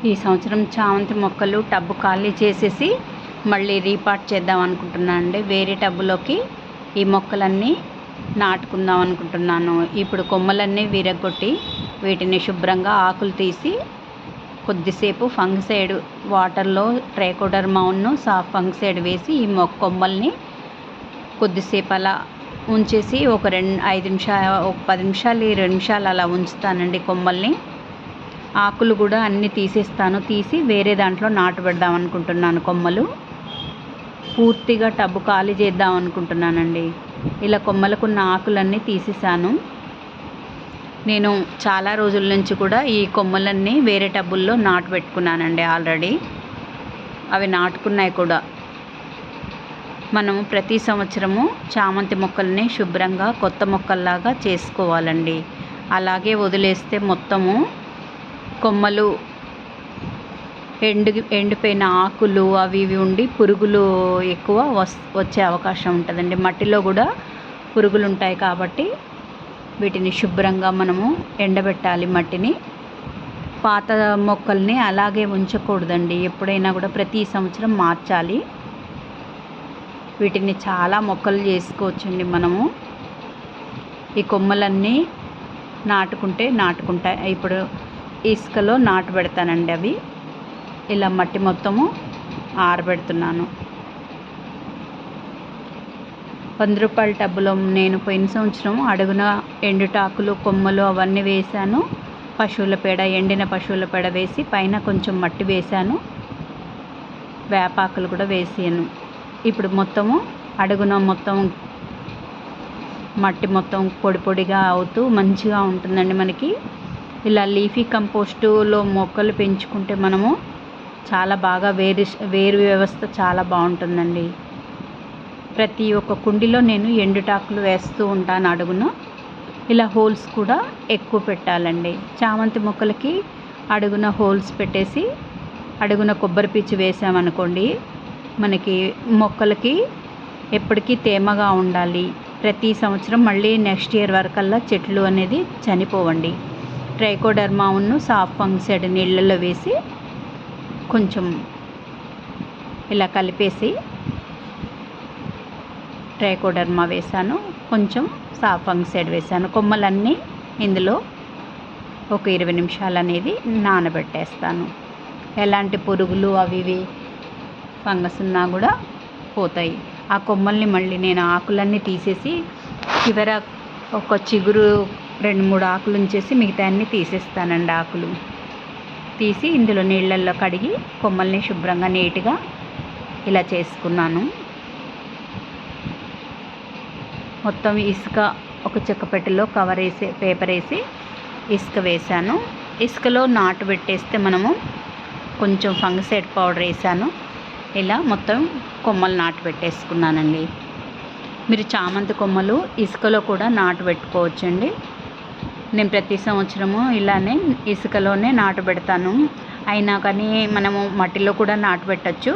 ఈ సంవత్సరం చామంతి మొక్కలు టబ్బు ఖాళీ చేసేసి మళ్ళీ రీపాట్ చేద్దాం అనుకుంటున్నాను అండి. వేరే టబ్బులోకి ఈ మొక్కలన్నీ నాటుకుందాం అనుకుంటున్నాను. ఇప్పుడు కొమ్మలన్నీ విరగొట్టి వీటిని శుభ్రంగా ఆకులు తీసి కొద్దిసేపు ఫంగసైడ్ వాటర్లో ట్రైకోడర్మాను సాఫ్ ఫంగసైడ్ వేసి ఈ మొక్క కొమ్మల్ని కొద్దిసేపు అలా ఉంచేసి ఒక రెండు ఐదు నిమిషాలు ఒక పది నిమిషాలు రెండు నిమిషాలు అలా ఉంచుతానండి కొమ్మల్ని. ఆకులు కూడా అన్నీ తీసేస్తాను. తీసి వేరే దాంట్లో నాటు పెడదాం అనుకుంటున్నాను కొమ్మలు. పూర్తిగా టబ్బు ఖాళీ చేద్దాం అనుకుంటున్నానండి. ఇలా కొమ్మలకున్న ఆకులన్నీ తీసేసాను నేను చాలా రోజుల నుంచి కూడా ఈ కొమ్మలన్నీ వేరే టబ్బుల్లో నాటు పెట్టుకున్నానండి ఆల్రెడీ. అవి నాటుకున్నాయి కూడా. మనము ప్రతి సంవత్సరము చామంతి మొక్కల్ని శుభ్రంగా కొత్త మొక్కల్లాగా చేసుకోవాలండి. అలాగే వదిలేస్తే మొత్తము కొమ్మలు ఎండు ఎండిపోయిన ఆకులు అవి ఇవి ఉండి పురుగులు ఎక్కువ వస్ వచ్చే అవకాశం ఉంటుందండి. మట్టిలో కూడా పురుగులు ఉంటాయి కాబట్టి వీటిని శుభ్రంగా మనము ఎండబెట్టాలి మట్టిని. పాత మొక్కల్ని అలాగే ఉంచకూడదండి. ఎప్పుడైనా కూడా ప్రతి సంవత్సరం మార్చాలి. వీటిని చాలా మొక్కలు చేసుకోవచ్చండి మనము. ఈ కొమ్మలన్నీ నాటుకుంటే నాటుకుంటాయి. ఇప్పుడు ఇసుకలో నాటు పెడతానండి అవి. ఇలా మట్టి మొత్తము ఆరబెడుతున్నాను. వంద రూపాయల టబ్బులో నేను పోయిన సంవత్సరం అడుగున ఎండుటాకులు కొమ్మలు అవన్నీ వేశాను. పశువుల పేడ ఎండిన పశువుల పేడ వేసి పైన కొంచెం మట్టి వేశాను. వేపాకులు కూడా వేసాను. ఇప్పుడు మొత్తము అడుగున మొత్తం మట్టి మొత్తం పొడి పొడిగా అవుతూ మంచిగా ఉంటుందండి మనకి. ఇలా లీఫీ కంపోస్టులో మొక్కలు పెంచుకుంటే మనము చాలా బాగా వేరు వేరు వ్యవస్థ చాలా బాగుంటుందండి. ప్రతి ఒక్క కుండీలో నేను ఎండుటాకులు వేస్తూ ఉంటాను అడుగున. ఇలా హోల్స్ కూడా ఎక్కువ పెట్టాలండి. చామంతి మొక్కలకి అడుగున హోల్స్ పెట్టేసి అడుగున కొబ్బరి పీచు వేసామనుకోండి మనకి మొక్కలకి ఎప్పటికీ తేమగా ఉండాలి. ప్రతి సంవత్సరం మళ్ళీ నెక్స్ట్ ఇయర్ వరకల్లా చెట్లు అనేది చనిపోవండి. ట్రైకోడర్మాను సాఫ్ ఫంగ్సైడ్ నీళ్ళల్లో వేసి కొంచెం ఇలా కలిపేసి ట్రైకోడర్మా వేసాను కొంచెం సాఫ్ ఫంగ్సైడ్ వేసాను కొమ్మలన్నీ ఇందులో ఒక ఇరవై నిమిషాలు అనేది నానబెట్టేస్తాను. ఎలాంటి పురుగులు అవి ఇవి ఫంగస్ ఉన్నా కూడా పోతాయి. ఆ కొమ్మల్ని మళ్ళీ నేను ఆకులన్నీ తీసేసి చివర ఒక చిగురు రెండు మూడు ఆకులు ఉంచేసి మిగతా అన్నీ తీసేస్తానండి ఆకులు. తీసి ఇందులో నీళ్ళల్లో కడిగి కొమ్మల్ని శుభ్రంగా నీట్గా ఇలా చేసుకున్నాను. మొత్తం ఇసుక ఒక చెక్క పెట్టెలో కవర్ వేసి పేపర్ వేసి ఇసుక వేసాను ఇసుకలో నాటు పెట్టేస్తే మనము కొంచెం ఫంగసైడ్ పౌడర్ వేసాను ఇలా మొత్తం కొమ్మలు నాటు పెట్టేసుకున్నానండి. మీరు చామంతి కొమ్మలు ఇసుకలో కూడా నాటు పెట్టుకోవచ్చండి. నేను ప్రతి సంవత్సరము ఇలానే ఇసుకలోనే నాటు పెడతాను. అయినా కానీ మనము మట్టిలో కూడా నాటు పెట్టచ్చు.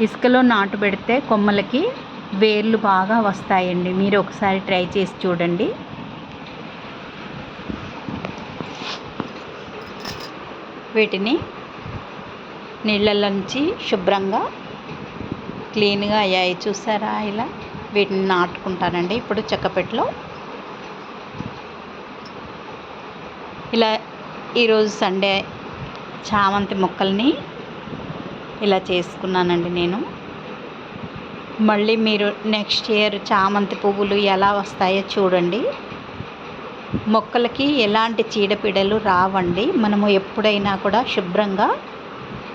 ఇసుకలో నాటు పెడితే కొమ్మలకి వేర్లు బాగా వస్తాయండి. మీరు ఒకసారి ట్రై చేసి చూడండి. వీటిని నీళ్ళలోంచి శుభ్రంగా క్లీన్గా అయ్యాయి. చూసారా ఇలా? వీటిని నాటుకుంటానండి. ఇప్పుడు చెక్కపెట్టలో ఇలా ఈరోజు సండే చామంతి మొక్కల్ని ఇలా చేసుకున్నానండి నేను. మళ్ళీ మీరు నెక్స్ట్ ఇయర్ చామంతి పువ్వులు ఎలా వస్తాయో చూడండి. మొక్కలకి ఎలాంటి చీడపీడలు రావండి. మనము ఎప్పుడైనా కూడా శుభ్రంగా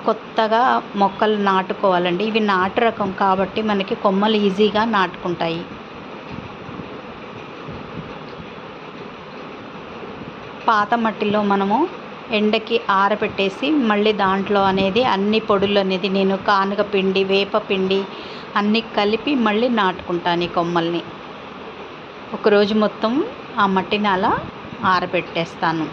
కొత్తగా మొక్కలు నాటుకోవాలండి. ఇవి నాటు రకం కాబట్టి మనకి కొమ్మలు ఈజీగా నాటుకుంటాయి. పాత మట్టిలో మనము ఎండకి ఆరబెట్టేసి మళ్ళీ దాంట్లో అనేది అన్ని పొడులు అనేది నేను కానుగ పిండి వేప పిండి అన్నీ కలిపి మళ్ళీ నాటుకుంటాను ఈ కొమ్మల్ని. ఒకరోజు మొత్తం ఆ మట్టిని అలా ఆరబెట్టేస్తాను.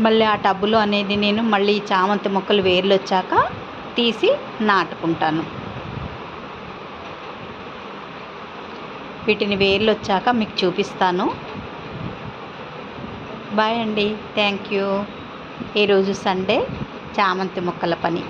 మళ్ళీ ఆ టబ్బులో అనేది నేను మళ్ళీ చామంతి మొక్కలు వేర్లు వచ్చాక తీసి నాటుకుంటాను. వీటిని వేర్లు వచ్చాక మీకు చూపిస్తాను. బాయ్ అండి. Thank you. ఈరోజు సండే చామంతి మొక్కల పని.